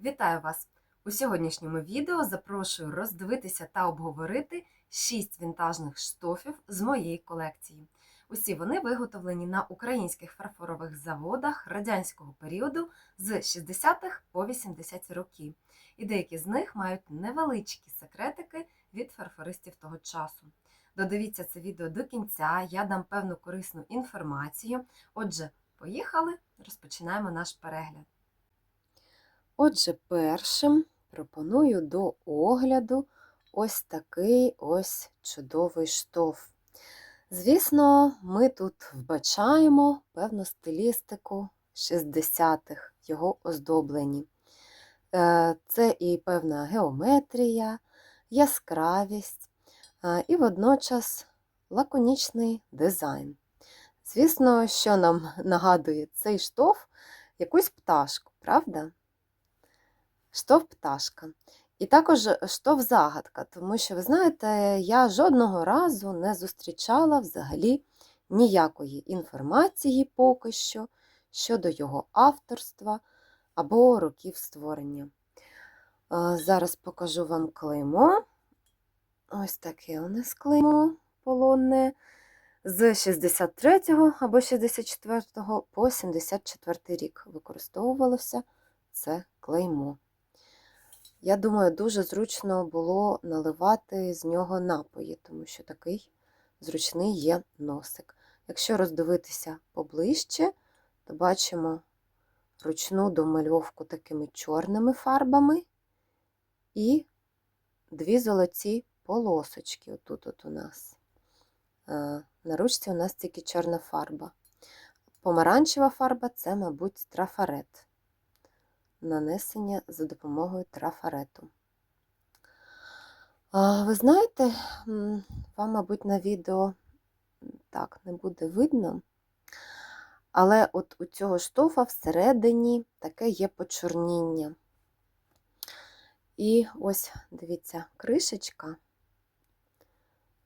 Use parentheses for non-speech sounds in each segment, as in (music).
Вітаю вас! У сьогоднішньому відео запрошую роздивитися та обговорити 6 вінтажних штофів з моєї колекції. Усі вони виготовлені на українських фарфорових заводах радянського періоду з 60-х по 80-ті роки. І деякі з них мають невеличкі секретики від фарфористів того часу. Додивіться це відео до кінця, я дам певну корисну інформацію. Отже, поїхали, розпочинаємо наш перегляд. Отже, першим пропоную до огляду ось такий ось чудовий штоф. Звісно, ми тут вбачаємо певну стилістику 60-х, його оздоблені. Е, Це і певна геометрія, яскравість, е, і водночас лаконічний дизайн. Звісно, що нам (laughs) нагадує цей штоф якусь пташку, правда? Штоф пташка. І також штоф загадка, тому що, ви знаєте, я жодного разу не зустрічала взагалі ніякої інформації поки що щодо його авторства або років створення. Зараз покажу вам клеймо. Ось таке у нас клеймо полонне з 63 або 64 по 74 рік використовувалося це клеймо. Я думаю, дуже зручно було наливати з нього напої, тому що такий зручний є носик. Якщо роздивитися поближче, то бачимо ручну домальовку такими чорними фарбами і дві золоті полосочки. Отут от у нас. На ручці у нас тільки чорна фарба. Помаранчева фарба це, мабуть, трафарет нанесення за допомогою трафарету. Ви знаєте, вам, мабуть, на відео так не буде видно, але от у цього штофа всередині таке є почорніння. І ось, дивіться, кришечка,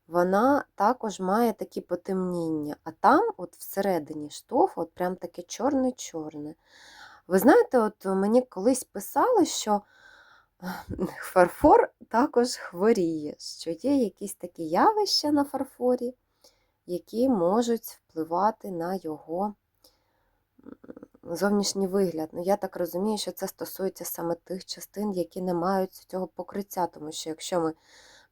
вона також має такі потемніння, а там, от всередині штофу, от прям таке чорне-чорне. Ви знаєте, от мені колись писали, що (laughs) фарфор також хворіє, що є якісь такі явища на фарфорі, які можуть впливати на його зовнішній вигляд. Ну, Я так розумію, що це стосується саме тих частин, які не мають цього покриття, тому що якщо ми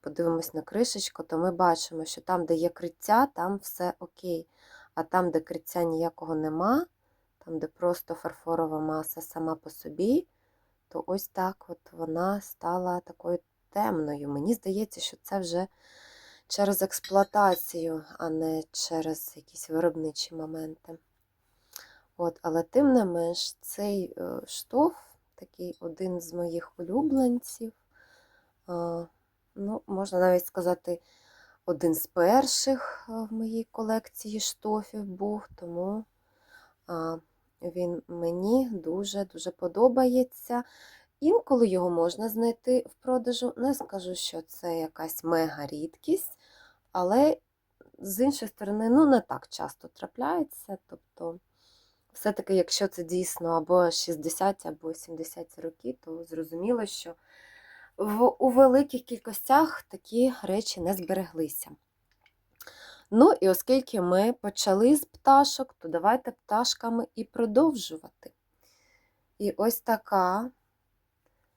подивимось на кришечку, то ми бачимо, що там, де є криття, там все окей. А там, де криття ніякого нема, там, де просто фарфорова маса сама по собі, то ось так от вона стала такою темною. Мені здається, що це вже через експлуатацію, а не через якісь виробничі моменти. От, Але тим не менш, цей е, штоф, такий один з моїх улюбленців, ну, можна навіть сказати, один з перших в моїй колекції штофів був, тому він мені дуже-дуже подобається. Інколи його можна знайти в продажу. Не скажу, що це якась мега рідкість, але з іншої сторони, ну, не так часто трапляється. Тобто, все-таки, якщо це дійсно або 60, або 70 роки, то зрозуміло, що в, у великих кількостях такі речі не збереглися. Ну, і оскільки ми почали з пташок, то давайте пташками і продовжувати. І ось така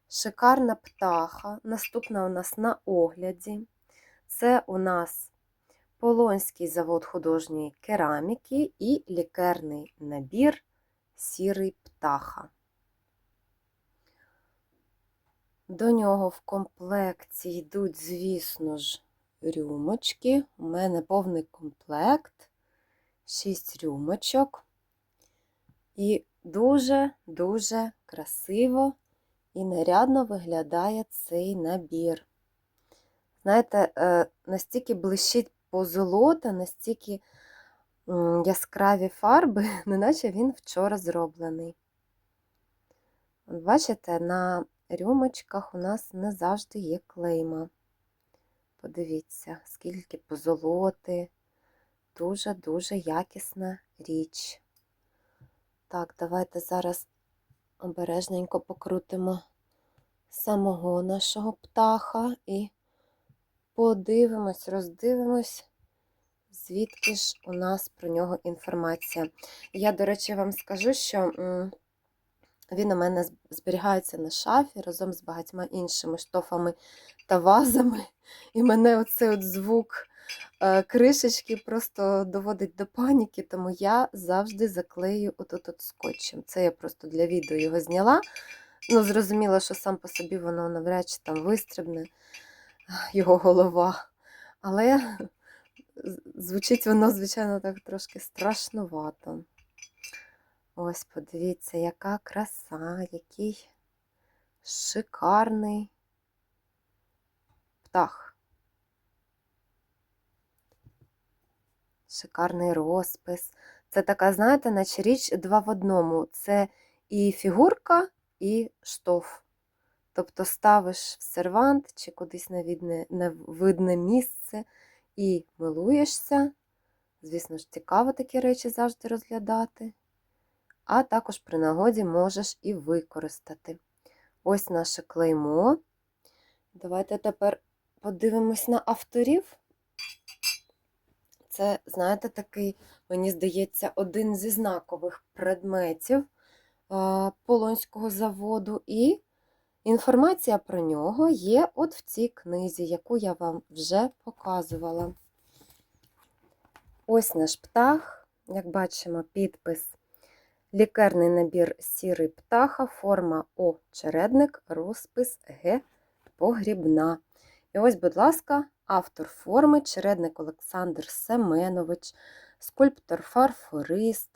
шикарна птаха. Наступна у нас на огляді. Це у нас Полонський завод художньої кераміки і лікерний набір сірий птаха. До нього в комплекті йдуть, звісно ж, рюмочки. У мене повний комплект, 6 рюмочок. І дуже-дуже красиво і нарядно виглядає цей набір. Знаєте, е, настільки блищить позолота, настільки яскраві фарби, (laughs) неначе він вчора зроблений. Бачите, на рюмочках у нас не завжди є клейма. Подивіться, скільки позолоти. Дуже-дуже якісна річ. Так, давайте зараз обережненько покрутимо самого нашого птаха і подивимось, роздивимось, звідки ж у нас про нього інформація. Я, до речі, вам скажу, що він у мене зберігається на шафі разом з багатьма іншими штофами та вазами. (laughs) І мене оцей от звук е, кришечки просто доводить до паніки, тому я завжди заклею отут от скотчем. Це я просто для відео його зняла. Ну, зрозуміло, що сам по собі воно навряд чи там вистрибне (sighs) його голова. Але (laughs) звучить воно, звичайно, так трошки страшнувато. Ось, подивіться, яка краса, який шикарний птах. Шикарний розпис. Це така, знаєте, наче річ два в одному. Це і фігурка, і штоф. Тобто ставиш в сервант чи кудись на видне, на видне місце і милуєшся. Звісно ж, цікаво такі речі завжди розглядати. А також при нагоді можеш і використати. Ось наше клеймо. Давайте тепер подивимось на авторів. Це, знаєте, такий, мені здається, один зі знакових предметів Полонського заводу. І інформація про нього є от в цій книзі, яку я вам вже показувала. Ось наш птах, як бачимо, підпис. Лікарний набір сірий птаха, форма О чередник, розпис Г погрібна. І ось, будь ласка, автор форми чередник Олександр Семенович, скульптор-фарфорист.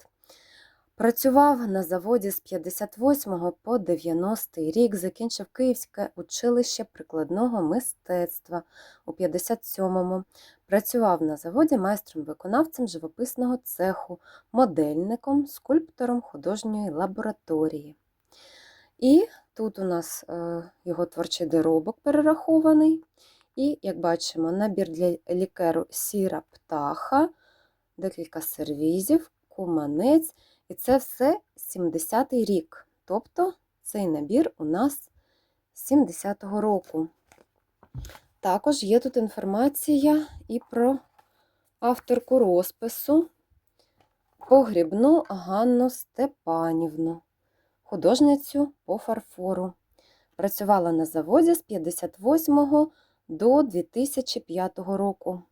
Працював на заводі з 58 по 90 рік, закінчив Київське училище прикладного мистецтва у 57-му. Працював на заводі майстром-виконавцем живописного цеху, модельником, скульптором художньої лабораторії. І тут у нас е, його творчий доробок перерахований. І, як бачимо, набір для лікеру сіра птаха, декілька сервізів, куманець. І це все 70-й рік. Тобто цей набір у нас 70-го року. Також є тут інформація і про авторку розпису Погрібну Ганну Степанівну, художницю по фарфору. Працювала на заводі з 58 до 2005 року.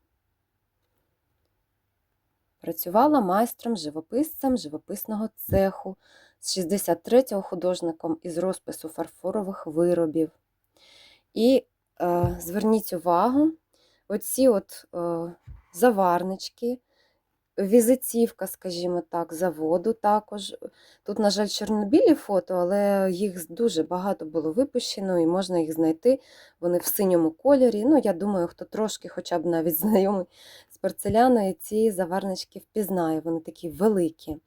Працювала майстром, живописцем живописного цеху, з 63-го художником із розпису фарфорових виробів. І е, зверніть увагу, оці от е, заварнички, візитівка, скажімо так, заводу також. Тут, на жаль, чорнобілі фото, але їх дуже багато було випущено і можна їх знайти. Вони в синьому кольорі. Ну, я думаю, хто трошки хоча б навіть знайомий з порцеляною, ці заварнички впізнає, вони такі великі.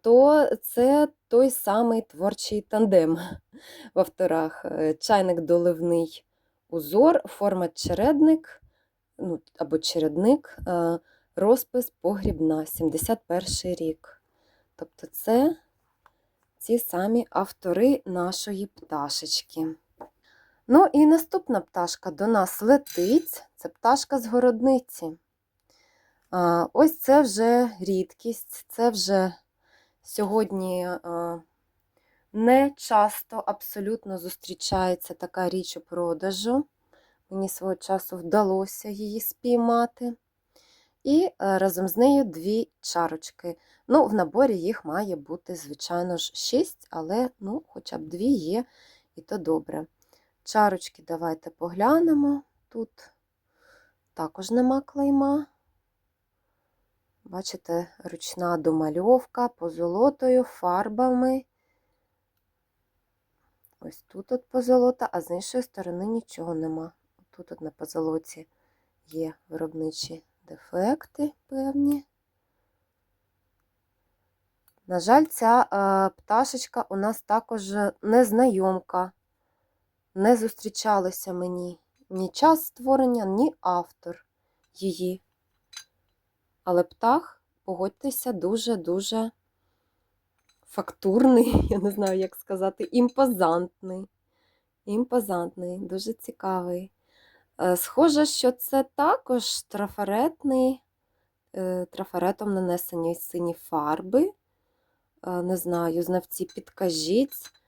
То це той самий творчий тандем (laughs) в авторах. Е, Чайник доливний узор, форма чередник ну, або чередник, розпис погрібна, 71 рік. Тобто це ці самі автори нашої пташечки. Ну і наступна пташка до нас летить. Це пташка з городниці. Ось це вже рідкість, це вже сьогодні не часто абсолютно зустрічається така річ у продажу. Мені свого часу вдалося її спіймати. І е, разом з нею дві чарочки. Ну, в наборі їх має бути, звичайно ж, шість, але ну, хоча б дві є, і то добре. Чарочки давайте поглянемо. Тут також нема клейма. Бачите, ручна домальовка позолотою, фарбами. Ось тут от позолота, а з іншої сторони нічого нема. Тут от на позолоті є виробничі дефекти певні. На жаль, ця е, пташечка у нас також незнайомка. Не зустрічалося мені ні час створення, ні автор її. Але птах, погодьтеся, дуже-дуже фактурний, (laughs) я не знаю, як сказати, імпозантний. Імпозантний, дуже цікавий. Е, Схоже, що це також трафаретний, е, трафаретом нанесені сині фарби. Е, Не знаю, знавці, підкажіть.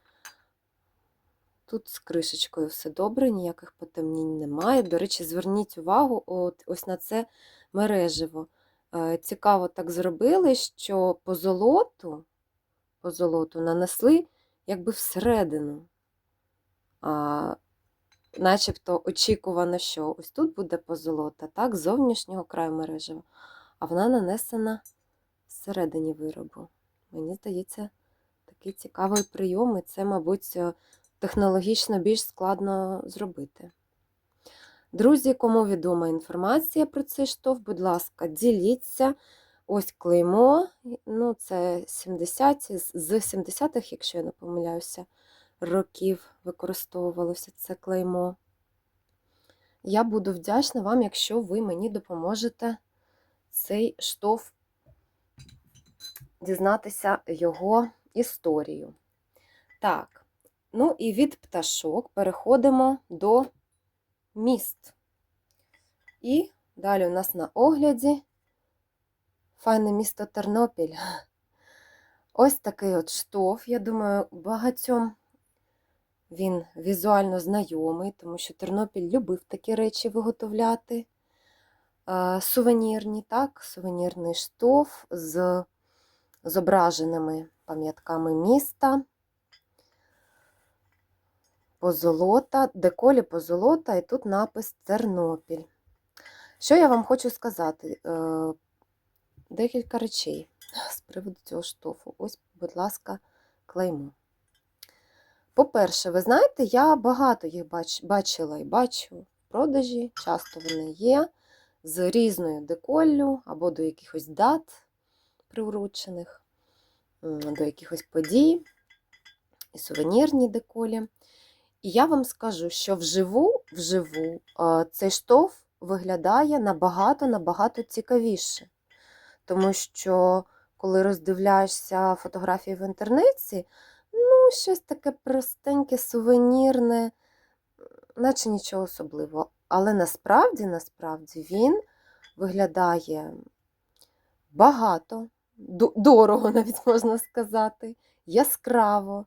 Тут з кришечкою все добре, ніяких потемнінь немає. До речі, зверніть увагу от, ось на це мережево. Е, Цікаво так зробили, що по золоту, по золоту нанесли якби всередину. А, начебто очікувано, що ось тут буде позолота, так, з зовнішнього краю мережева, а вона нанесена всередині виробу. Мені здається, такий цікавий прийом, і це, мабуть, е, технологічно більш складно зробити. Друзі, кому відома інформація про цей штовх, будь ласка, діліться. Ось клеймо, ну це 70 з 70-х, якщо я не помиляюся, років використовувалося це клеймо. Я буду вдячна вам, якщо ви мені допоможете цей штовх дізнатися його історію. Так, ну і від пташок переходимо до міст. І далі у нас на огляді файне місто Тернопіль. Ось такий от штоф, я думаю, багатьом він візуально знайомий, тому що Тернопіль любив такі речі виготовляти. Сувенірні, так, сувенірний штоф з зображеними пам'ятками міста. Позолота, деколі позолота, і тут напис Тернопіль. Що я вам хочу сказати? Е, Декілька речей з приводу цього штофу. Ось, будь ласка, клеймо. По-перше, ви знаєте, я багато їх бач, бачила і бачу в продажі, часто вони є з різною деколлю або до якихось дат приурочених, до якихось подій, і сувенірні деколі. І я вам скажу, що вживу, вживу цей штоф виглядає набагато-набагато цікавіше. Тому що, коли роздивляєшся фотографії в інтернеті, ну, щось таке простеньке, сувенірне, наче нічого особливого. Але насправді, насправді він виглядає багато, дорого, (laughs) навіть можна сказати, яскраво,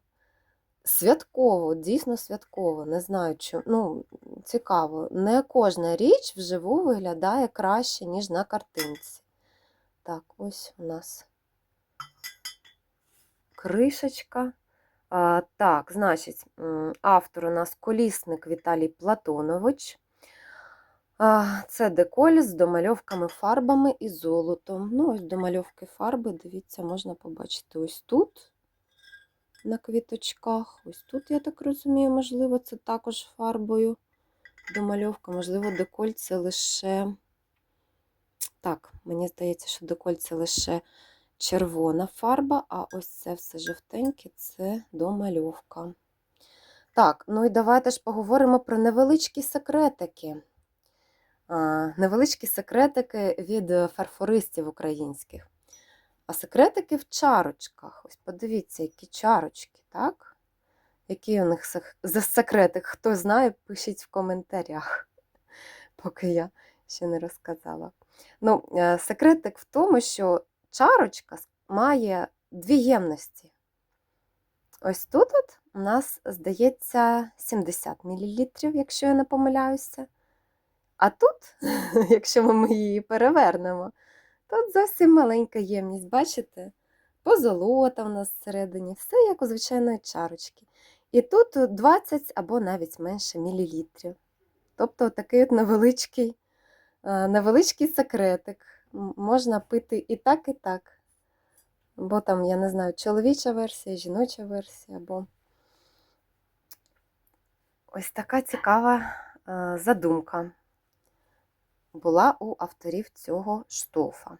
святково, дійсно святково. Не знаю, чому. Ну, цікаво. Не кожна річ вживу виглядає краще, ніж на картинці. Так, ось у нас кришечка. А, так, значить, автор у нас колісник Віталій Платонович. А, це деколь з домальовками фарбами і золотом. Ну, ось домальовки фарби, дивіться, можна побачити ось тут на квіточках. Ось тут, я так розумію, можливо, це також фарбою. Домальовка, можливо, деколь це лише. Так, мені здається, що деколь це лише червона фарба, а ось це все жовтеньке це домальовка. Так, ну і давайте ж поговоримо про невеличкі секретики. Невеличкі секретики від фарфористів українських. А секретики в чарочках. Ось подивіться, які чарочки, так? Які у них за секретик? Хто знає, пишіть в коментарях, (laughs) поки я ще не розказала. Ну, е, секретик в тому, що чарочка має дві ємності. Ось тут от у нас, здається, 70 мл, якщо я не помиляюся. А тут, (laughs) якщо ми її перевернемо, тут зовсім маленька ємність, бачите? Позолота в нас всередині, все як у звичайної чарочки. І тут 20 або навіть менше мілілітрів. Тобто такий от невеличкий, е, невеличкий секретик. Можна пити і так, і так. Бо там, я не знаю, чоловіча версія, жіноча версія, або ось така цікава е, задумка була у авторів цього штофа.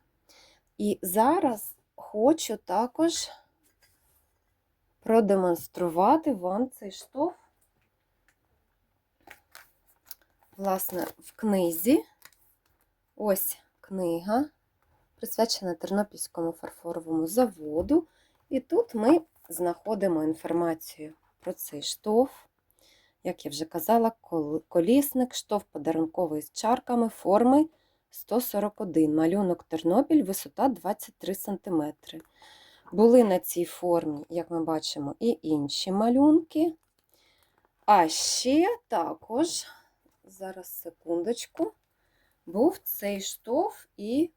І зараз хочу також продемонструвати вам цей штоф. Власне, в книзі. Ось книга, присвячена Тернопільському фарфоровому заводу. І тут ми знаходимо інформацію про цей штоф, як я вже казала, колісник, штовх подарунковий з чарками форми 141. Малюнок Тернопіль, висота 23 см. Були на цій формі, як ми бачимо, і інші малюнки. А ще також, зараз секундочку, був цей штоф і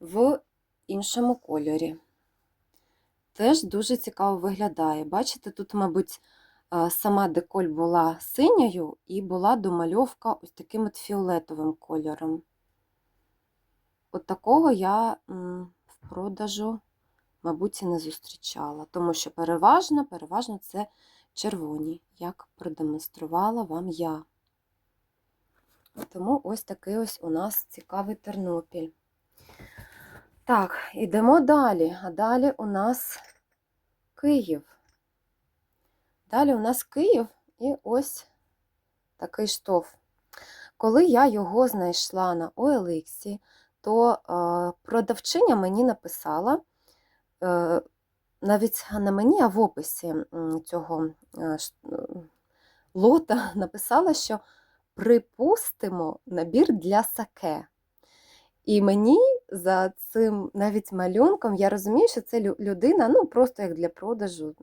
в іншому кольорі. Теж дуже цікаво виглядає. Бачите, тут, мабуть, сама деколь була синьою і була домальовка ось таким от фіолетовим кольором. От такого я в продажу, мабуть, і не зустрічала, тому що переважно, переважно це червоні, як продемонструвала вам я. Тому ось такий ось у нас цікавий Тернопіль. Так, ідемо далі. А далі у нас Київ. Далі у нас Київ і ось такий штоф. Коли я його знайшла на OLX, то е, продавчиня мені написала, е, навіть не мені, а в описі цього е, лота (laughs) написала, що припустимо набір для саке. І мені за цим навіть малюнком я розумію, що це людина, ну просто як для продажу,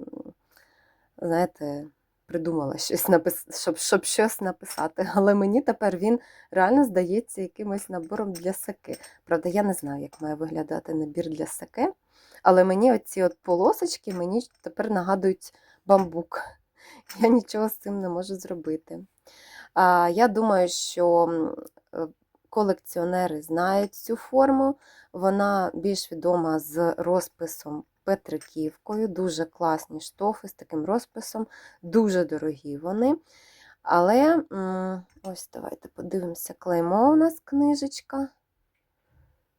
знаєте, придумала щось напис... щоб, щоб щось написати. (laughs) Але мені тепер він реально здається якимось набором для саке. Правда, я не знаю, як має виглядати набір для саке, але мені оці от полосочки мені тепер нагадують бамбук. (laughs) Я нічого з цим не можу зробити. А, Я думаю, що е, колекціонери знають цю форму. Вона більш відома з розписом Петриківкою. Дуже класні штофи з таким розписом, дуже дорогі вони. Але ось давайте подивимося, клеймо у нас книжечка.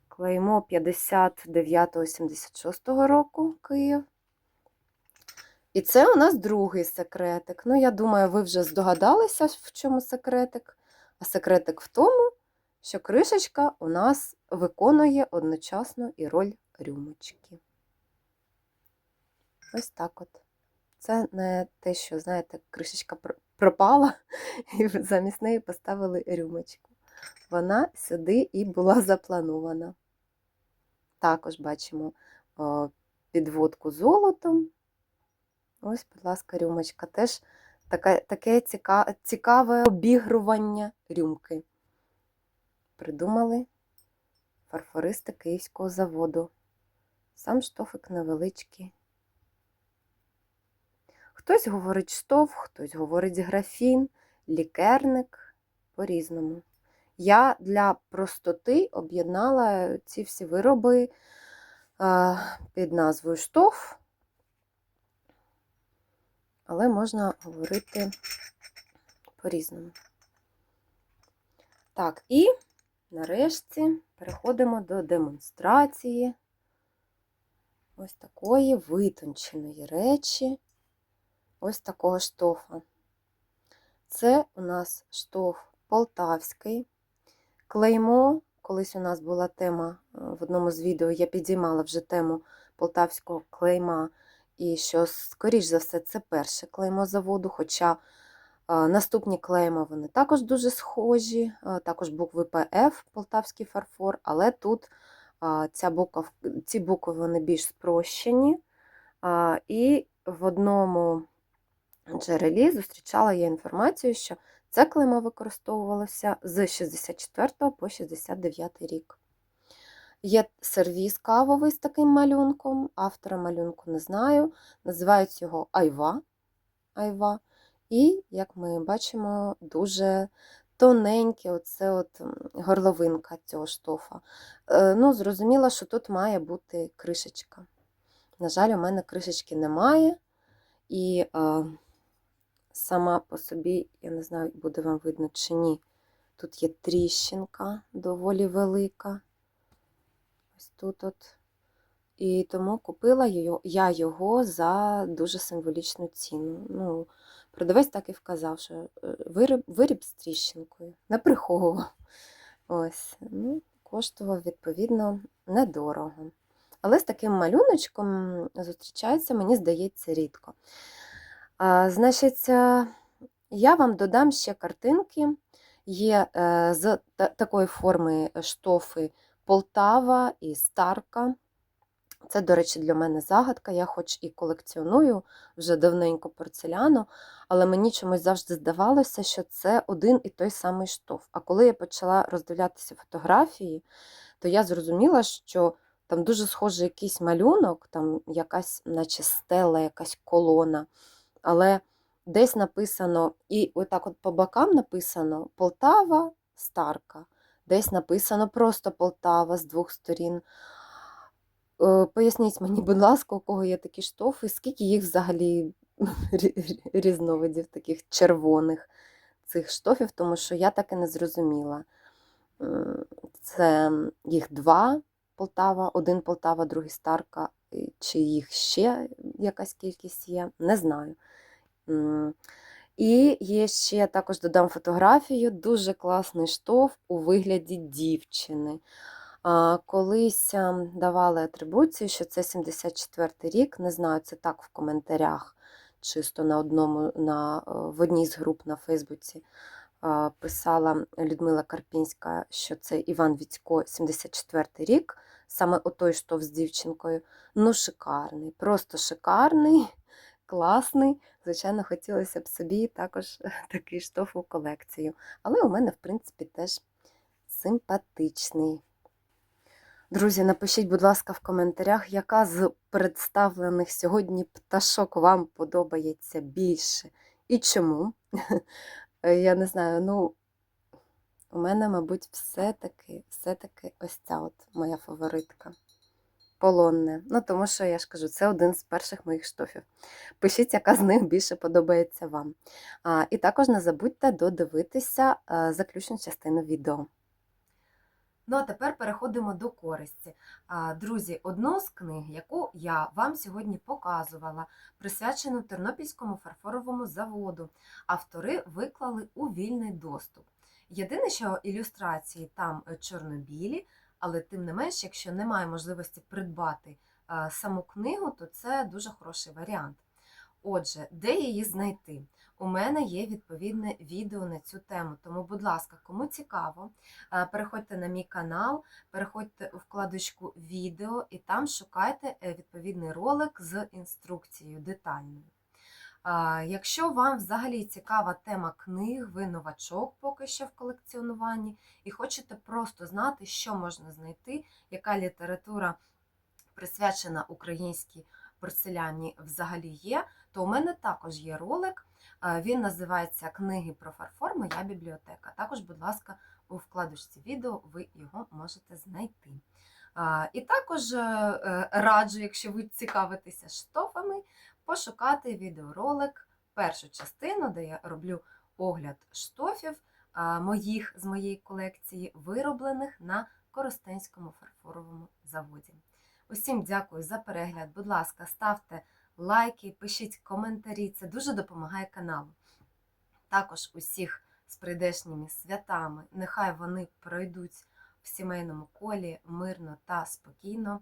Клеймо 59-76 року Київ. І це у нас другий секретик. Ну, я думаю, ви вже здогадалися, в чому секретик. А секретик в тому, що кришечка у нас виконує одночасно і роль рюмочки. Ось так от. Це не те, що, знаєте, кришечка пропала, (laughs) і замість неї поставили рюмочку. Вона сюди і була запланована. Також бачимо підводку золотом. Ось, будь ласка, рюмочка. Теж таке, таке ціка, цікаве обігрування рюмки. Придумали фарфористи Київського заводу. Сам штофик невеличкий. Хтось говорить штоф, хтось говорить графін, лікерник по-різному. Я для простоти об'єднала ці всі вироби е, під назвою штоф, але можна говорити по-різному. Так, і нарешті переходимо до демонстрації ось такої витонченої речі, ось такого штофа. Це у нас штоф полтавський. Клеймо, колись у нас була тема е, в одному з відео, я підіймала вже тему полтавського клейма, і що, скоріш за все, це перше клеймо заводу, хоча е, наступні клейма вони також дуже схожі, е, також букви ПФ, полтавський фарфор, але тут ця буква, ці букви вони більш спрощені. І в одному джерелі зустрічала я інформацію, що це клеймо використовувалося з 64 по 69 рік. Є сервіз кавовий з таким малюнком, автора малюнку не знаю. Називають його Айва. Айва. І, як ми бачимо, дуже тоненьке оце от горловинка цього штофа. Е, Ну, Зрозуміло, що тут має бути кришечка. На жаль, у мене кришечки немає. І е, сама по собі, я не знаю, буде вам видно чи ні. Тут є тріщинка доволі велика. Ось тут от. І тому купила я його за дуже символічну ціну. Ну, продавець так і вказав, що е, виріб, виріб з тріщинкою, не приховував. Ось, ну, коштував, відповідно, недорого. Але з таким малюночком зустрічається, мені здається, рідко. А, значить, Я вам додам ще картинки. Є е, з та- такої форми штофи Полтава і Старка. Це, до речі, для мене загадка. Я хоч і колекціоную вже давненько порцеляну, але мені чомусь завжди здавалося, що це один і той самий штоф. А коли я почала роздивлятися фотографії, то я зрозуміла, що там дуже схожий якийсь малюнок, там якась, наче стела, якась колона. Але десь написано, і отак от по бокам написано Полтава, Старка. Десь написано просто Полтава з двох сторін. Е, Поясніть мені, будь ласка, у кого є такі штофи, скільки їх взагалі (laughs) різновидів таких червоних цих штофів, тому що я так і не зрозуміла. Це їх два Полтава, один Полтава, другий Старка, чи їх ще якась кількість є, не знаю. І є ще також додам фотографію, дуже класний штоф у вигляді дівчини. Колись давали атрибуцію, що це 74 й рік. Не знаю, це так в коментарях, чисто на одному, на, е, в одній з груп на Фейсбуці писала Людмила Карпінська, що це Іван Віцько, 74 й рік, саме отой штоф з дівчинкою. Ну, шикарний, просто шикарний, класний. Звичайно, хотілося б собі також (laughs) такий штоф у колекцію. Але у мене, в принципі, теж симпатичний. Друзі, напишіть, будь ласка, в коментарях, яка з представлених сьогодні пташок вам подобається більше і чому. (laughs) Е, Я не знаю, ну, у мене, мабуть, все-таки, все-таки ось ця от моя фаворитка. Полонне. Ну, тому що я ж кажу, це один з перших моїх штофів. Пишіть, яка з них більше подобається вам. А, і також не забудьте додивитися заключну частину відео. Ну, а тепер переходимо до користі. Друзі, одну з книг, яку я вам сьогодні показувала, присвячену Тернопільському фарфоровому заводу, автори виклали у вільний доступ. Єдине, що ілюстрації там е, чорно-білі, але тим не менш, якщо немає можливості придбати е, саму книгу, то це дуже хороший варіант. Отже, де її знайти? У мене є відповідне відео на цю тему, тому, будь ласка, кому цікаво, е, переходьте на мій канал, переходьте у вкладочку відео і там шукайте е, відповідний ролик з інструкцією детальною. Якщо вам взагалі цікава тема книг, ви новачок поки що в колекціонуванні, і хочете просто знати, що можна знайти, яка література присвячена українській порцеляні взагалі є, то у мене також є ролик. Він називається Книги про фарфор, моя бібліотека. Також, будь ласка, у вкладочці відео ви його можете знайти. І також е, е, раджу, якщо ви цікавитеся штофами, пошукати відеоролик, першу частину, де я роблю огляд штофів моїх з моєї колекції, вироблених на Коростенському фарфоровому заводі. Усім дякую за перегляд. Будь ласка, ставте лайки, пишіть коментарі, це дуже допомагає каналу. Також усіх з прийдешніми святами, нехай вони пройдуть в сімейному колі мирно та спокійно.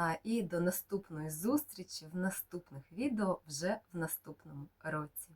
А, І до наступної зустрічі в наступних відео вже в наступному році.